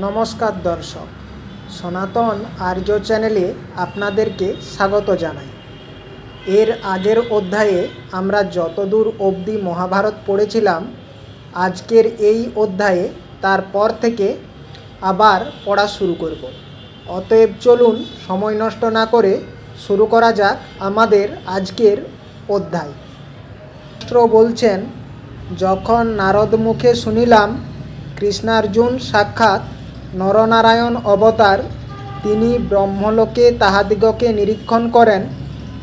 নমস্কার দর্শক, সনাতন আর্য চ্যানেলে আপনাদেরকে স্বাগত জানাই। এর আগের অধ্যায়ে আমরা যতদূর অবধি মহাভারত পড়েছিলাম, আজকের এই অধ্যায়ে তারপর থেকে আবার পড়া শুরু করব। অতএব চলুন সময় নষ্ট না করে শুরু করা যাক আমাদের আজকের অধ্যায়। বলছেন, যখন নারদ মুখে শুনিলাম, কৃষ্ণার্জুন সাক্ষাৎ নরনারায়ণ অবতার, তিনি ব্রহ্মলোকে তাহাদিগকে নিরীক্ষণ করেন,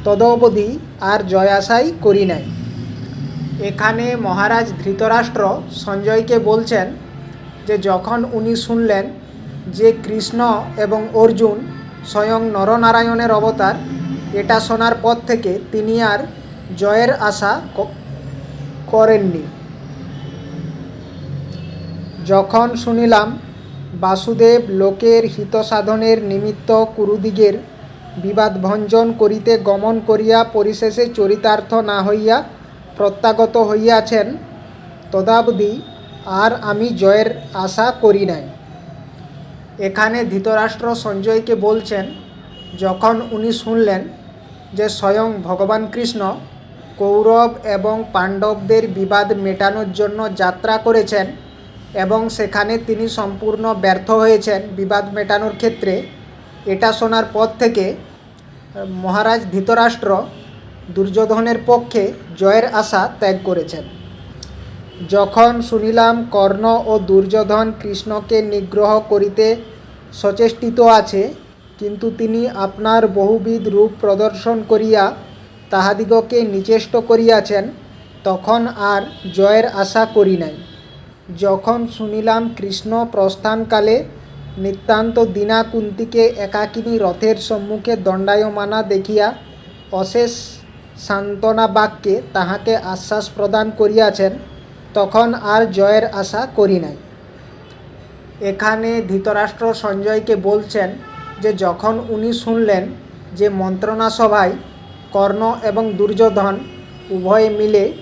তদবধি আর জয়াশাই করি নাই। এখানে মহারাজ ধৃতরাষ্ট্র সঞ্জয়কে বলছেন যে, যখন উনি শুনলেন যে কৃষ্ণ এবং অর্জুন স্বয়ং নরনারায়ণের অবতার, এটা শোনার পর থেকে তিনি আর জয়ের আশা করেননি। যখন শুনিলাম বাসুদেব লোকের হিতসাধনের নিমিত্ত কুরুদিগের বিবাদ ভঞ্জন করিতে গমন করিয়া পরিশেষে চরিতার্থ না হইয়া প্রত্যাগত হইয়াছেন, তদাবধি আর আমি জয়ের আশা করি নাই। এখানে ধৃতরাষ্ট্র সঞ্জয়কে বলছেন, যখন উনি শুনলেন যে স্বয়ং ভগবান কৃষ্ণ কৌরব এবং পাণ্ডবদের বিবাদ মেটানোর জন্য যাত্রা করেছেন এবং সেখানে তিনি সম্পূর্ণ ব্যর্থ হয়েছেন বিবাদ মেটানোর ক্ষেত্রে। এটা শোনার পর থেকে মহারাজ ধৃতরাষ্ট্র দুর্যোধনের পক্ষে জয়ের আশা ত্যাগ করেছেন। যখন শুনিলাম কর্ণ ও দুর্যোধন কৃষ্ণকে নিগ্রহ করিতে সচেষ্টিত আছে, কিন্তু তিনি আপনার বহুবিধ রূপ প্রদর্শন করিয়া তাহাদিগকে নিচেষ্ট করিয়াছেন, তখন আর জয়ের আশা করি নাই। যখন শুনিলাম কৃষ্ণ প্রস্থানকালে নিতান্ত দীনা কুন্তিকে একাকিনী রথের সম্মুখে দণ্ডায়মানা দেখিয়া অশেষ সান্ত্বনা বাক্যে তাহাকে আশ্বাস প্রদান করিয়াছেন, তখন আর জয়ের আশা করি নাই। এখানে ধৃতরাষ্ট্র সঞ্জয়কে বলছেন যে, যখন উনি শুনলেন যে মন্ত্রণা সভায় কর্ণ এবং দুর্যোধন উভয়ে মিলে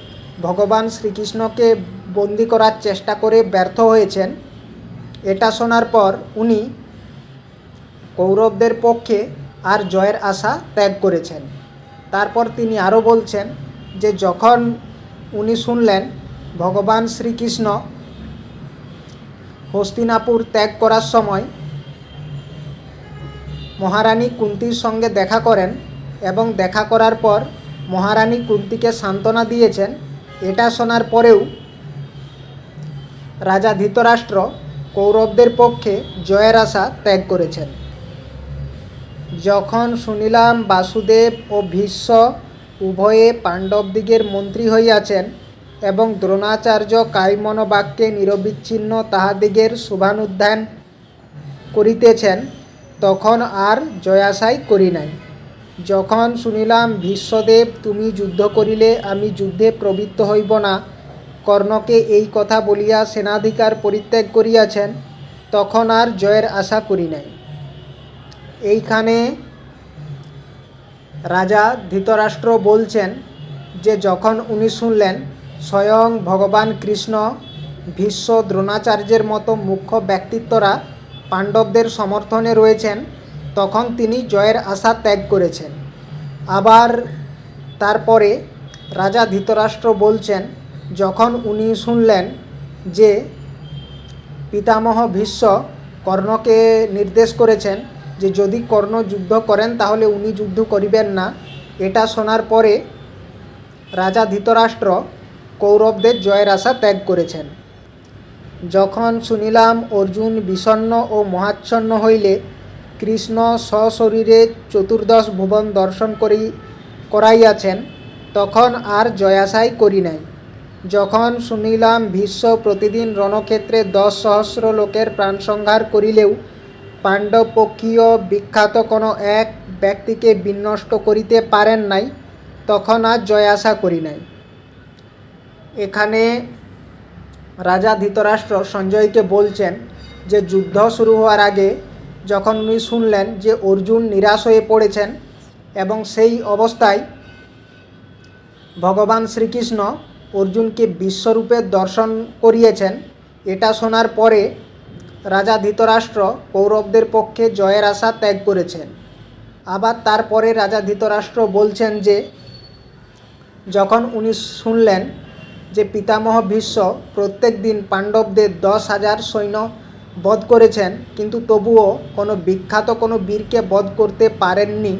ভগবান শ্রীকৃষ্ণকে বন্দি করার চেষ্টা করে ব্যর্থ হয়েছেন। এটা শোনার পর উনি কৌরবদের পক্ষে আর জয়ের আশা ত্যাগ করেছেন। তারপর তিনি আরও বলছেন যে, যখন উনি শুনলেন ভগবান শ্রীকৃষ্ণ হস্তিনাপুর ত্যাগ করার সময় মহারানী কুন্তির সঙ্গে দেখা করেন এবং দেখা করার পর মহারানী কুন্তিকে সান্ত্বনা দিয়েছেন, এটা শোনার পরেও রাজা ধৃতরাষ্ট্র কৌরবদের পক্ষে জয়ের আশা ত্যাগ করেছেন। যখন শুনিলাম বাসুদেব ও ভীষ্ম উভয়ে পাণ্ডবদিগের মন্ত্রী হইয়াছেন এবং দ্রোণাচার্য কাইমন বাক্যে নিরবিচ্ছিন্ন তাহাদিগের শুভানুধ্যান করিতেছেন, তখন আর জয়াশাই করি নাই। যখন শুনিলাম ভীষ্মদেব, তুমি যুদ্ধ করিলে আমি যুদ্ধে প্রবৃত্ত হইব না কর্ণকে এই কথা বলিয়া সেনাধিকার পরিত্যাগ করিয়াছেন, তখন আর জয়ের আশা করি নাই। এইখানে রাজা ধৃতরাষ্ট্র বলছেন যে, যখন উনি শুনলেন স্বয়ং ভগবান কৃষ্ণ ভীষ্ম দ্রোণাচার্যের মতো মুখ্য ব্যক্তিত্বরা পাণ্ডবদের সমর্থনে রয়েছেন, তখন তিনি জয়ের আশা ত্যাগ করেছেন। আবার তারপরে রাজা ধৃতরাষ্ট্র বলছেন যখন উনি শুনলেন যে পিতামহ ভীষ্ম কর্ণকে নির্দেশ করেছেন যে যদি কর্ণ যুদ্ধ করেন তাহলে উনি যুদ্ধ করিবেন না, এটা শোনার পরে রাজা ধৃতরাষ্ট্র কৌরবদের জয়ের আশা ত্যাগ করেছেন। যখন শুনিলাম অর্জুন বিষণ্ণ ও মহাচ্ছন্ন হইলে, কৃষ্ণ সশরীরে চতুর্দশ ভুবন দর্শন করি, করাইয়াছেন, তখন আর জয়াশাই করি নাই। যখন শুনিলাম ভীষ্ম প্রতিদিন রণক্ষেত্রে দশ সহস্র লোকের প্রাণসংহার করিলেও পাণ্ডবপক্ষীয় বিখ্যাত কোনো এক ব্যক্তিকে বিনষ্ট করিতে পারেন নাই, তখন আর জয় আশা করি নাই। এখানে রাজা ধৃতরাষ্ট্র সঞ্জয়কে বলছেন যে যুদ্ধ শুরু হওয়ার আগে যখন উনি শুনলেন যে অর্জুন নিরাশ হয়ে পড়েছেন এবং সেই অবস্থায় ভগবান শ্রীকৃষ্ণ অর্জুনকে বিশ্বরূপে দর্শন করিয়েছেন। এটা শোনার পরে রাজা ধৃতরাষ্ট্র কৌরবদের পক্ষে জয়ের আশা ত্যাগ করেছেন। আবার তারপরে রাজা ধৃতরাষ্ট্র বলছেন যে, যখন উনি শুনলেন যে পিতামহ ভীষ্ম প্রত্যেক দিন পাণ্ডবদের দশ হাজার সৈন্য বধ করেছেন, কিন্তু তবুও কোনো বিখ্যাত কোনো বীরকে বধ করতে পারেননি,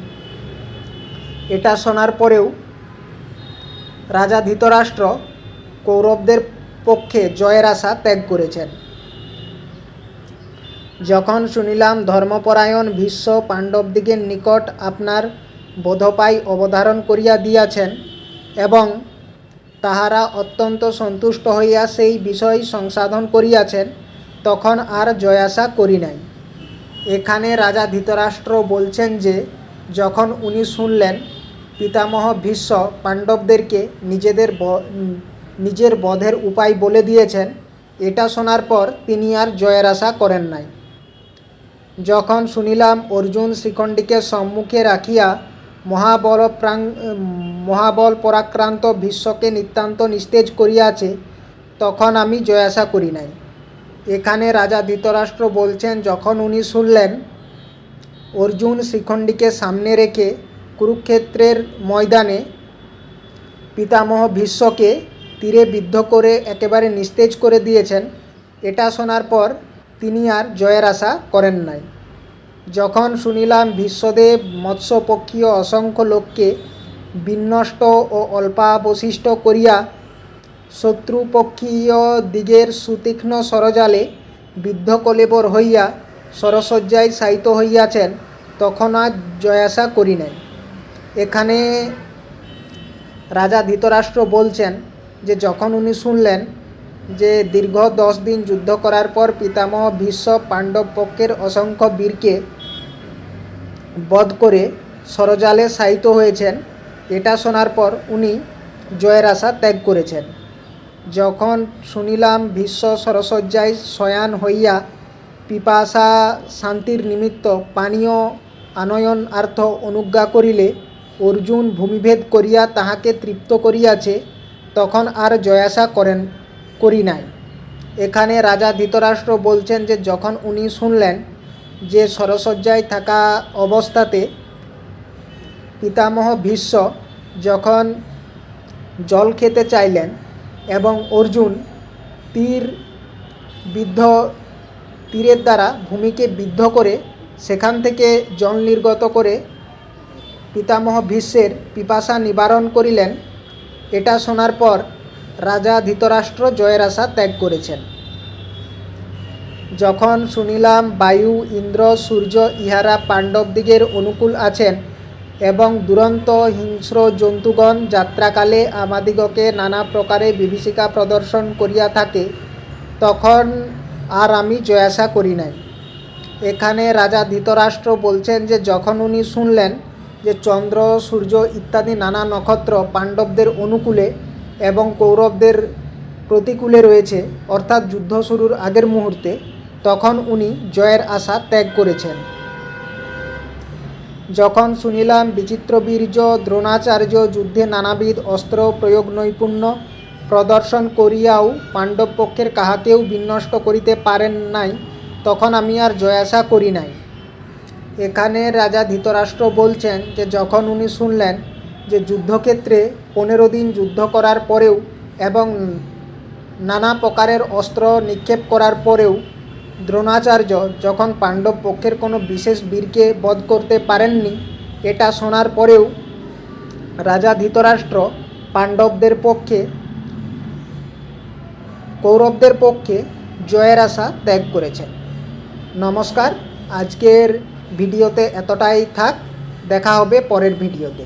এটা শোনার পরেও রাজা ধৃতরাষ্ট্র কৌরবদের পক্ষে জয়ের আশা ত্যাগ করেছেন। যখন শুনিলাম ধর্মপরায়ণ ভীষ্ম পাণ্ডবদিগের নিকট আপনার বোধপাই অবধারণ করিয়া দিয়াছেন এবং তাহারা অত্যন্ত সন্তুষ্ট হইয়া সেই বিষয় সংসাধন করিয়াছেন, তখন আর জয়াশা করি নাই। এখানে রাজা ধৃতরাষ্ট্র বলছেন যে, যখন উনি শুনলেন পিতামহ ভীষ্ম পাণ্ডবদেরকে নিজেদের নিজের বধের উপায় বলে দিয়েছেন। এটা শোনার পর তিনি আর জয়ের আশা করেন নাই। যখন শুনিলাম অর্জুন শ্রীখণ্ডীকে সম্মুখে রাখিয়া মহাবল প্রাং মহাবল পরাক্রান্ত ভীষ্মকে নিতান্ত নিস্তেজ করিয়াছে, তখন আমি জয়াশা করি নাই। এখানে রাজা ধৃতরাষ্ট্র বলছেন, যখন উনি শুনলেন, অর্জুন শ্রীখণ্ডীকে সামনে রেখে কুরুক্ষেত্রের ময়দানে পিতামহ ভীষ্মকে তীরে বিদ্ধ করে একেবারে নিস্তেজ করে দিয়েছেন, এটা শোনার পর তিনি আর জয়ের আশা করেন নাই। যখন শুনিলাম বিশ্বদেব মৎস্যপক্ষীয় অসংখ্য লোককে বিনষ্ট ও অল্পাবশিষ্ট করিয়া শত্রুপক্ষীয় দিগের সুতীক্ষ্ণ সরজালে বিদ্ধ কলেবর হইয়া সরসজ্জায় শায়িত হইয়াছেন, তখন আর জয়াশা করি নাই। এখানে রাজা ধৃতরাষ্ট্র বলছেন যে যখন উনি শুনলেন যে দীর্ঘ দশ দিন যুদ্ধ করার পর পিতামহ ভীষ্ম পাণ্ডব পক্ষের অসংখ্য বীরকে বধ করে সরজালে শায়িত হয়েছেন, এটা শোনার পর উনি জয়ের আশা ত্যাগ করেছেন। যখন শুনিলাম ভীষ্ম সরসজ্জায় শয়ান হইয়া পিপাসা শান্তির নিমিত্ত পানীয় আনয়ন আর্থ অনুজ্ঞা করিলে অর্জুন ভূমিভেদ করিয়া তাহাকে তৃপ্ত করিয়াছে, তখন আর জয়াশা করেন, করি নাই। এখানে রাজা ধৃতরাষ্ট্র বলছেন যে, যখন উনি শুনলেন যে সরসজ্জায় থাকা অবস্থাতে পিতামহ ভীষ্ম যখন জল খেতে চাইলেন এবং অর্জুন তীর বিদ্ধ তীরের দ্বারা ভূমিকে বিদ্ধ করে সেখান থেকে জল নির্গত করে পিতামহ ভীষ্মের পিপাসা নিবারণ করিলেন। এটা শোনার পর রাজা ধৃতরাষ্ট্র জয়ের আশা ত্যাগ করেছেন। যখন শুনিলাম বায়ু, ইন্দ্র, সূর্য ইহারা পাণ্ডবদিগের অনুকূল আছেন এবং দুরন্ত হিংস্র জন্তুগণ যাত্রাকালে আমাদিগকে নানা প্রকারে বিভীষিকা প্রদর্শন করিয়া থাকে, তখন আর আমি জয়াশা করি নাই। এখানে রাজা ধৃতরাষ্ট্র বলছেন যে, যখন উনি শুনলেন যে চন্দ্র, সূর্য ইত্যাদি নানা নক্ষত্র পাণ্ডবদের অনুকূলে এবং কৌরবদের প্রতিকূলে রয়েছে, অর্থাৎ যুদ্ধ শুরুর আগের মুহূর্তে, তখন উনি জয়ের আশা ত্যাগ করেছেন। যখন শুনিলাম বিচিত্রবীর্য দ্রোণাচার্য যুদ্ধে নানাবিধ অস্ত্র প্রয়োগ নৈপুণ্য প্রদর্শন করিয়াও পাণ্ডব পক্ষের কাহাকেও বিনষ্ট করিতে পারেন নাই, তখন আমি আর জয়াশা করি নাই। এখানে রাজা ধৃতরাষ্ট্র বলছেন যে যখন উনি শুনলেন যে যুদ্ধক্ষেত্রে পনেরো দিন যুদ্ধ করার পরেও এবং নানা প্রকারের অস্ত্র নিক্ষেপ করার পরেও দ্রোণাচার্য যখন পাণ্ডব পক্ষের কোনো বিশেষ বীরকে বধ করতে পারেননি, এটা শোনার পরেও রাজা ধৃতরাষ্ট্র পাণ্ডবদের পক্ষে, কৌরবদের পক্ষে জয়ের আশা ত্যাগ করেছেন। নমস্কার, আজকের ভিডিওতে এতটাই থাক দেখা হবে পরের ভিডিওতে।